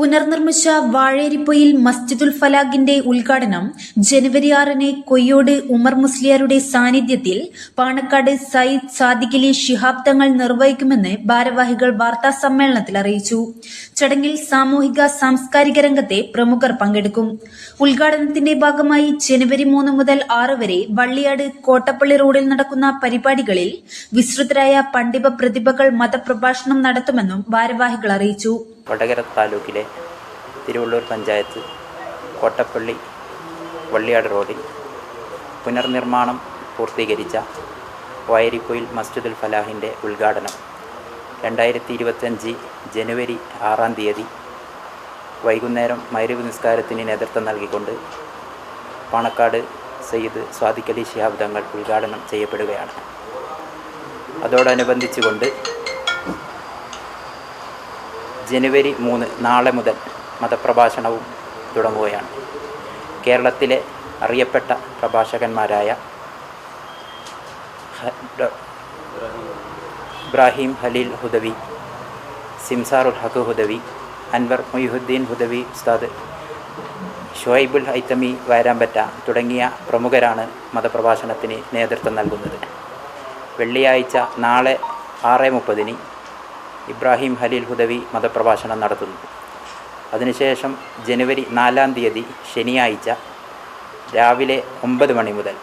പുനർനിർമ്മിച്ച വാഴേരിപ്പൊയിൽ മസ്ജിദുൽ ഫലാഖിന്റെ ഉദ്ഘാടനം ജനുവരി ആറിന് കൊയ്യോട് ഉമർ മുസ്ലിയാരുടെ സാന്നിധ്യത്തിൽ പാണക്കാട് സയ്യിദ് സാദിഖലി ശിഹാബ് തങ്ങൾ നിർവഹിക്കുമെന്ന് ഭാരവാഹികൾ വാർത്താ സമ്മേളനത്തിൽ അറിയിച്ചു. ചടങ്ങിൽ സാമൂഹിക സാംസ്കാരിക രംഗത്തെ പ്രമുഖർ പങ്കെടുക്കും. ഉദ്ഘാടനത്തിന്റെ ഭാഗമായി ജനുവരി മൂന്ന് മുതൽ ആറ് വരെ വള്ളിയാട് കോട്ടപ്പള്ളി റോഡിൽ നടക്കുന്ന പരിപാടികളിൽ വിസ്തൃതരായ പണ്ഡിത പ്രതിഭകൾ മതപ്രഭാഷണം നടത്തുമെന്നും ഭാരവാഹികൾ അറിയിച്ചു. വടകര താലൂക്കിലെ തിരുവള്ളൂർ പഞ്ചായത്ത് കോട്ടപ്പള്ളി വള്ളിയാട് റോഡിൽ പുനർനിർമ്മാണം പൂർത്തീകരിച്ച വയരിപ്പൊയിൽ മസ്ജിദുൽ ഫലാഹിന്റെ ഉദ്ഘാടനം. രണ്ടായിരത്തി ഇരുപത്തഞ്ച് ജനുവരി ആറാം തീയതി വൈകുന്നേരം മൈരവ് നിസ്കാരത്തിന് നേതൃത്വം നൽകിക്കൊണ്ട് പാണക്കാട് സയ്യിദ് സ്വാദിഖലി ശിഹാബ് തങ്ങൾ ഉദ്ഘാടനം ചെയ്യപ്പെടുകയാണ്. അതോടനുബന്ധിച്ചുകൊണ്ട് ജനുവരി മൂന്ന് നാളെ മുതൽ മതപ്രഭാഷണവും തുടങ്ങുകയാണ്. കേരളത്തിലെ അറിയപ്പെട്ട പ്രഭാഷകന്മാരായ ഇബ്രാഹിം ഹലീൽ ഹുദവി സിംസാർ ഉൽ ഹക്ക് ഹുദവി അൻവർ മൊയ്ഹുദ്ദീൻ ഹുദവി ഉസ്താദ് ഷുഹൈബുൽ ഹൈത്തമി വയരാമ്പറ്റ തുടങ്ങിയ പ്രമുഖരാണ് മതപ്രഭാഷണത്തിന് നേതൃത്വം നൽകുന്നത്. വെള്ളിയാഴ്ച നാളെ ആറ് മുപ്പതിന് ഇബ്രാഹിം ഹലീൽ ഹുദവി മതപ്രഭാഷണം നടത്തുന്നു. അതിനുശേഷം ജനുവരി നാലാം തീയതി ശനിയാഴ്ച രാവിലെ ഒമ്പത് മണി മുതൽ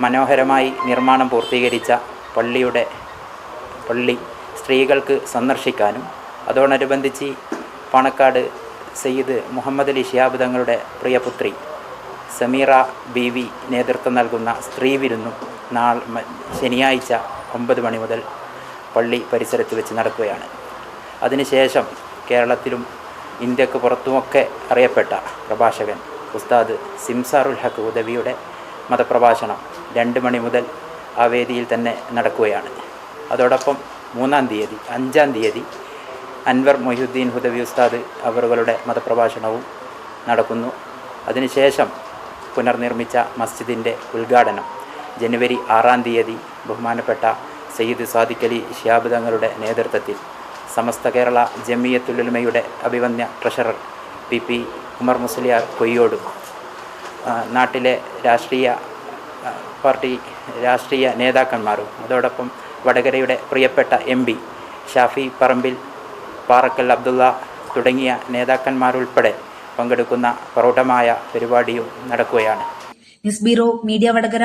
മനോഹരമായി നിർമ്മാണം പൂർത്തീകരിച്ച പള്ളിയുടെ പള്ളി സ്ത്രീകൾക്ക് സന്ദർശിക്കാനും അതോടനുബന്ധിച്ച് പാണക്കാട് സയ്യിദ് മുഹമ്മദ് അലി ഷിയാബ് തങ്ങളുടെ പ്രിയപുത്രി സമീറ ബി വി നേതൃത്വം നൽകുന്ന സ്ത്രീ വിരുന്നും നാൾ ശനിയാഴ്ച ഒമ്പത് മണി മുതൽ പള്ളി പരിസരത്ത് വെച്ച് നടക്കുകയാണ്. അതിനുശേഷം കേരളത്തിലും ഇന്ത്യയ്ക്ക് പുറത്തുമൊക്കെ അറിയപ്പെട്ട പ്രഭാഷകൻ ഉസ്താദ് സിംസാറുൽ ഹക്ക് ഉദവിയുടെ മതപ്രഭാഷണം രണ്ട് മണി മുതൽ ആ വേദിയിൽ തന്നെ നടക്കുകയാണ്. അതോടൊപ്പം മൂന്നാം തീയതി അഞ്ചാം തീയതി അൻവർ മൊഹ്യുദ്ദീൻ ഹുദവി ഉസ്താദ് അവറുകളുടെ മതപ്രഭാഷണവും നടക്കുന്നു. അതിനുശേഷം പുനർനിർമ്മിച്ച മസ്ജിദിന്റെ ഉദ്ഘാടനം ജനുവരി ആറാം തീയതി ബഹുമാനപ്പെട്ട സയ്യിദ് സാദിഖലി ഷിയാബ് തങ്ങളുടെ നേതൃത്വത്തിൽ സമസ്ത കേരള ജമിയത്തുലുമയുടെ അഭിവന്യ treasurer P P Umar Musliyar കൊയ്യോടും നാട്ടിലെ രാഷ്ട്രീയ പാർട്ടി രാഷ്ട്രീയ നേതാക്കന്മാരും അതോടൊപ്പം വടകരയുടെ പ്രിയപ്പെട്ട എം പി ഷാഫി പറമ്പിൽ പാറക്കൽ അബ്ദുള്ള തുടങ്ങിയ നേതാക്കന്മാരുൾപ്പെടെ പങ്കെടുക്കുന്ന പ്രൗഢമായ പരിപാടിയും നടക്കുകയാണ്. News bureau media Vadakara.